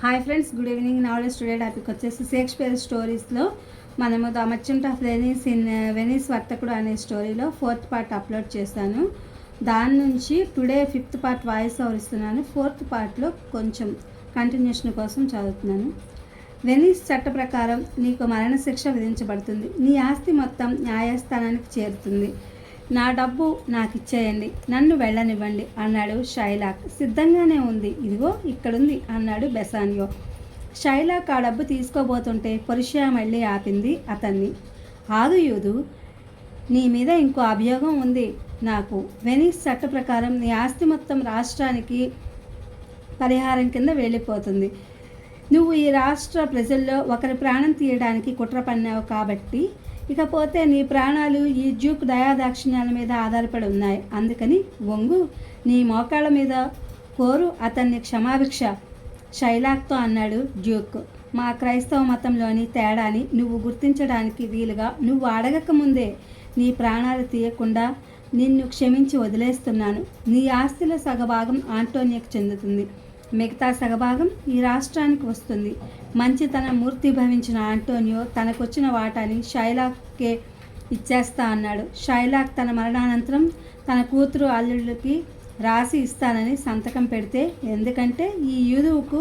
Hi friends good evening. Novel studio topic వచ్చేసి Shakespeare స్టోరీస్లో మనము the merchant of Venice in Venice వర్తకుడు అనే స్టోరీలో ఫోర్త్ పార్ట్ అప్లోడ్ చేశాను. దాని నుంచి today fifth part voice over ఇస్తున్నాను. ఫోర్త్ పార్ట్లో కొంచెం కంటిన్యూషన్ కోసం చదువుతున్నాను. వెనీస్ చట్ట ప్రకారం నీకు మరణశిక్ష విధించబడుతుంది. నీ ఆస్తి మొత్తం న్యాయస్థానానికి చేరుతుంది. నా డబ్బు నాకు ఇచ్చేయండి నన్ను వెళ్ళనివ్వండి అన్నాడు షైలాక్. సిద్ధంగానే ఉంది. ఇదిగో ఇక్కడుంది అన్నాడు బెసానియో. షైలాక్ ఆ డబ్బు తీసుకోబోతుంటే పొరిషియా మళ్ళీ ఆపింది అతన్ని. ఆదు యూదు నీ మీద ఇంకో అభియోగం ఉంది నాకు. వెనీస్ చట్ట ప్రకారం నీ ఆస్తి మొత్తం రాష్ట్రానికి పరిహారం కింద వెళ్ళిపోతుంది. నువ్వు ఈ రాష్ట్ర ప్రజల్లో ఒకరి ప్రాణం తీయడానికి కుట్ర పన్నావు కాబట్టి ఇకపోతే నీ ప్రాణాలు ఈ జ్యూక్ దయాదాక్షిణ్యాల మీద ఆధారపడి ఉన్నాయి. అందుకని వంగు నీ మోకాళ్ళ మీద కోరు అతన్ని క్షమాభిక్ష. శైలాక్తో అన్నాడు డ్యూక్ మా క్రైస్తవ మతంలోని తేడాని నువ్వు గుర్తించడానికి వీలుగా నువ్వు అడగక ముందే నీ ప్రాణాలు తీయకుండా నిన్ను క్షమించి వదిలేస్తున్నాను. నీ ఆస్తిలో సగభాగం ఆంటోనియాకు చెందుతుంది. మిగతా సగభాగం ఈ రాష్ట్రానికి వస్తుంది. మంచితన మూర్తి భవించిన ఆంటోనియో తనకొచ్చిన వాటాని షైలాక్కే ఇచ్చేస్తా అన్నాడు. షైలాక్ తన మరణానంతరం తన కూతురు అల్లుడికి రాసి ఇస్తానని సంతకం పెడితే ఎందుకంటే ఈ యూదువుకు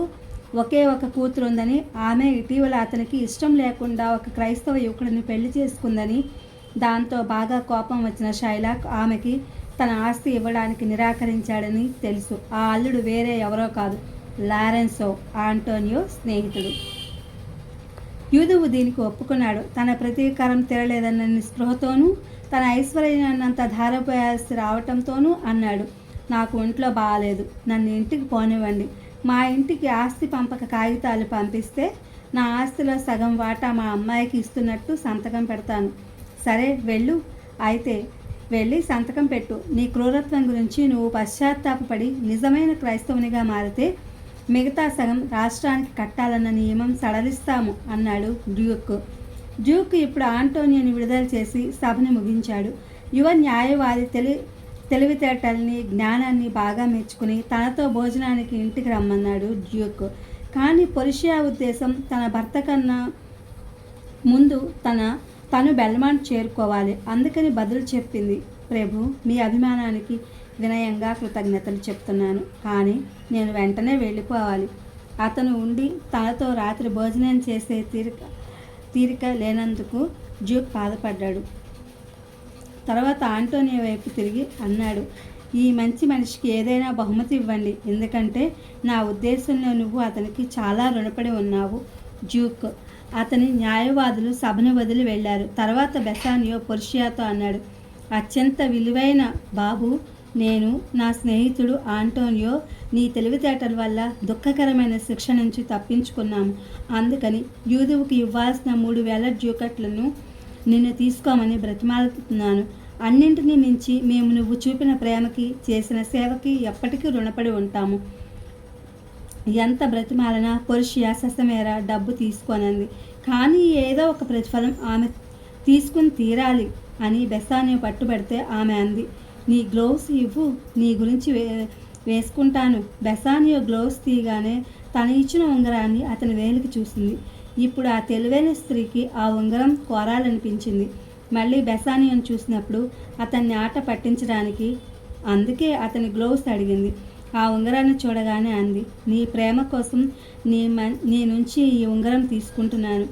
ఒకే ఒక కూతురు ఉందని ఆమె ఇటీవల అతనికి ఇష్టం లేకుండా ఒక క్రైస్తవ యువకుడిని పెళ్ళి చేసుకుందని దాంతో బాగా కోపం వచ్చిన షైలాక్ ఆమెకి తన ఆస్తి ఇవ్వడానికి నిరాకరించాడని తెలుసు. ఆ అల్లుడు వేరే ఎవరో కాదు లారెన్సో ఆంటోనియో స్నేహితుడు. యూదువు దీనికి ఒప్పుకున్నాడు. తన ప్రతీకారం తిరలేదన్న నిస్పృహతోనూ తన ఐశ్వర్యాన్నంత ధారపోయాల్సి రావటంతోనూ అన్నాడు. నాకు ఒంట్లో బాగాలేదు నన్ను ఇంటికి పోనివ్వండి. మా ఇంటికి ఆస్తి పంపక కాగితాలు పంపిస్తే నా ఆస్తిలో సగం వాటా మా అమ్మాయికి ఇస్తున్నట్టు సంతకం పెడతాను. సరే వెళ్ళు. అయితే వెళ్ళి సంతకం పెట్టు. నీ క్రూరత్వం గురించి నువ్వు పశ్చాత్తాపపడి నిజమైన క్రైస్తవునిగా మారితే మిగతా సగం రాష్ట్రానికి కట్టాలన్న నియమం సడలిస్తాము అన్నాడు డ్యూక్. డ్యూక్ ఇప్పుడు ఆంటోనియోని విడుదల చేసి సభను ముగించాడు. యువ న్యాయవాది తెలి తెలివితేటల్ని జ్ఞానాన్ని బాగా మెచ్చుకుని తనతో భోజనానికి ఇంటికి రమ్మన్నాడు డ్యూక్. కానీ పొలిషియా ఉద్దేశం తన భర్త కన్నా ముందు తన తను బెల్మాంట్ చేరుకోవాలి. అందుకని బదులు చెప్పింది ప్రభు మీ అభిమానానికి వినయంగా కృతజ్ఞతలు చెప్తున్నాను. కానీ నేను వెంటనే వెళ్ళిపోవాలి. అతను ఉండి తనతో రాత్రి భోజనం చేసే తీరిక తీరిక లేనందుకు జ్యూక్ బాధపడ్డాడు. తర్వాత ఆంటోనియో వైపు తిరిగి అన్నాడు ఈ మంచి మనిషికి ఏదైనా బహుమతి ఇవ్వండి. ఎందుకంటే నా ఉద్దేశంలో నువ్వు అతనికి చాలా రుణపడి ఉన్నావు జ్యూక్ అతని న్యాయవాదులు సభను వదిలి వెళ్ళారు. తర్వాత బెసానియో పొర్షియాతో అన్నాడు అత్యంత విలువైన బాబు నేను నా స్నేహితుడు ఆంటోనియో నీ తెలివితేటల వల్ల దుఃఖకరమైన శిక్ష నుంచి తప్పించుకున్నాము. అందుకని యూదువుకి ఇవ్వాల్సిన మూడు వేల డ్యూకట్లను నిన్ను తీసుకోమని బ్రతిమాలుతున్నాను. అన్నింటినీ మించి మేము నువ్వు చూపిన ప్రేమకి చేసిన సేవకి ఎప్పటికీ రుణపడి ఉంటాము. ఎంత బ్రతిమాలన పొరుషియా ససమేర డబ్బు తీసుకోనంది. కానీ ఏదో ఒక ప్రతిఫలం ఆమె తీసుకుని తీరాలి అని బెసానియో పట్టుబడితే ఆమె అంది. నీ గ్లోవ్స్ ఇవ్వు నీ గురించి వే వేసుకుంటాను. బెసానియో గ్లోవ్స్ తీయగానే తను ఇచ్చిన ఉంగరాన్ని అతని వేలికి చూసింది. ఇప్పుడు ఆ తెలివైన స్త్రీకి ఆ ఉంగరం కోరాలనిపించింది. మళ్ళీ బెసానియోని చూసినప్పుడు అతన్ని ఆట పట్టించడానికి అందుకే అతని గ్లోవ్స్ అడిగింది. ఆ ఉంగరాన్ని చూడగానే అంది నీ ప్రేమ కోసం నీ మ- నీ నుంచి ఈ ఉంగరం తీసుకుంటున్నాను.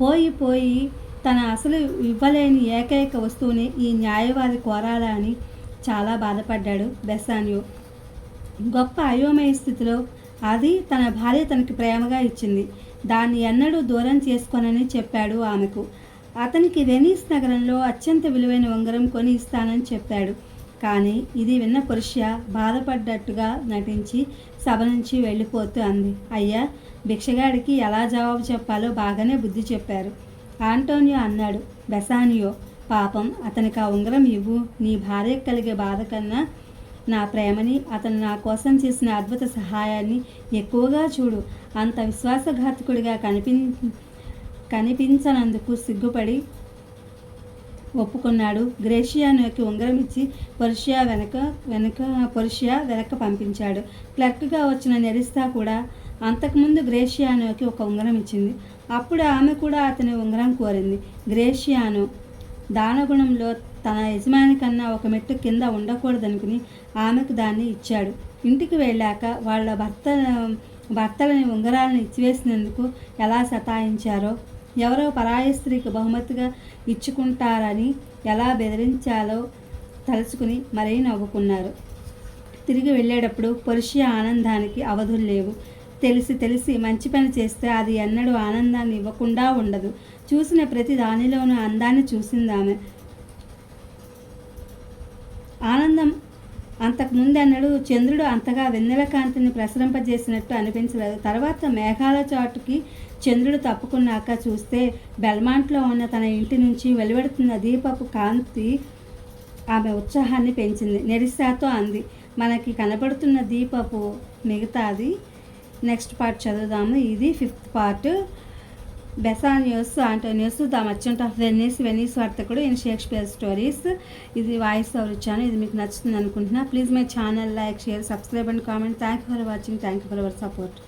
పోయి పోయి తన అసలు ఇవ్వలేని ఏకైక వస్తువుని ఈ న్యాయవాది కోరాలా అని చాలా బాధపడ్డాడు బెసాన్యో. గొప్ప అయోమయ స్థితిలో అది తన భార్య తనకి ప్రేమగా ఇచ్చింది. దాన్ని ఎన్నడూ దూరం చేసుకోనని చెప్పాడు ఆమెకు. అతనికి వెనీస్ నగరంలో అత్యంత విలువైన ఉంగరం కొని ఇస్తానని చెప్పాడు. కానీ ఇది విన్న పురుష బాధపడ్డట్టుగా నటించి సభ నుంచి వెళ్ళిపోతూ అంది. అయ్యా భిక్షగాడికి ఎలా జవాబు చెప్పాలో బాగానే బుద్ధి చెప్పారు. ఆంటోనియో అన్నాడు. బెసానియో పాపం అతనికి ఆ ఉంగరం ఇవ్వు. నీ భార్యకు కలిగే బాధ కన్నా నా ప్రేమని అతను నా కోసం చేసిన అద్భుత సహాయాన్ని ఎక్కువగా చూడు. అంత విశ్వాసఘాతకుడిగా కనిపి కనిపించనందుకు సిగ్గుపడి ఒప్పుకున్నాడు. గ్రేషియానోకి ఉంగరం ఇచ్చి పొర్షియా వెనక వెనక పొర్షియా వెనక పంపించాడు. క్లర్క్గా వచ్చిన నెరిస్తా కూడా అంతకుముందు గ్రేషియానోకి ఒక ఉంగరం ఇచ్చింది. అప్పుడు ఆమె కూడా అతని ఉంగరం కోరింది. గ్రేషియానో దానగుణంలో తన యజమాని కన్నా ఒక మెట్టు కింద ఉండకూడదనుకుని ఆమెకు దాన్ని ఇచ్చాడు. ఇంటికి వెళ్ళాక వాళ్ళ భర్త భర్తలని ఉంగరాలను ఇచ్చివేసినందుకు ఎలా సతాయించారో ఎవరో పరాయి స్త్రీకి బహుమతిగా ఇచ్చుకుంటారని ఎలా బెదిరించాలో తలుచుకుని మరీ నవ్వుకున్నారు. తిరిగి వెళ్ళేటప్పుడు పొరుషియా ఆనందానికి అవధులు లేవు. తెలిసి తెలిసి మంచి పని చేస్తే అది ఎన్నడూ ఆనందాన్ని ఇవ్వకుండా ఉండదు. చూసిన ప్రతి దానిలోనూ అందాన్ని చూసింది ఆమె ఆనందం అంతకుముందు అన్నడు చంద్రుడు అంతగా వెన్నెల కాంతిని ప్రసరింపజేసినట్టు అనిపించలేదు. తర్వాత మేఘాల చాటుకి చంద్రుడు తప్పుకున్నాక చూస్తే బెల్మాంట్లో ఉన్న తన ఇంటి నుంచి వెలువడుతున్న దీపపు కాంతి ఆమె ఉత్సాహాన్ని పెంచింది. నెరిసాతో అంది. మనకి కనబడుతున్న దీపపు మిగతాది. నెక్స్ట్ పార్ట్ చదువుదాము. ఇది fifth part. Bassanio's Antonio's the merchant of Venice Venice వర్తకుడు ఇన్ షేక్స్పియర్ స్టోరీస్ ఇది వాయిస్ ఓవర్ ఇచ్చాను ఇది మీకు నచ్చుతుంది అనుకుంటున్నా please my channel like share subscribe and comment thank you for watching thank you for our support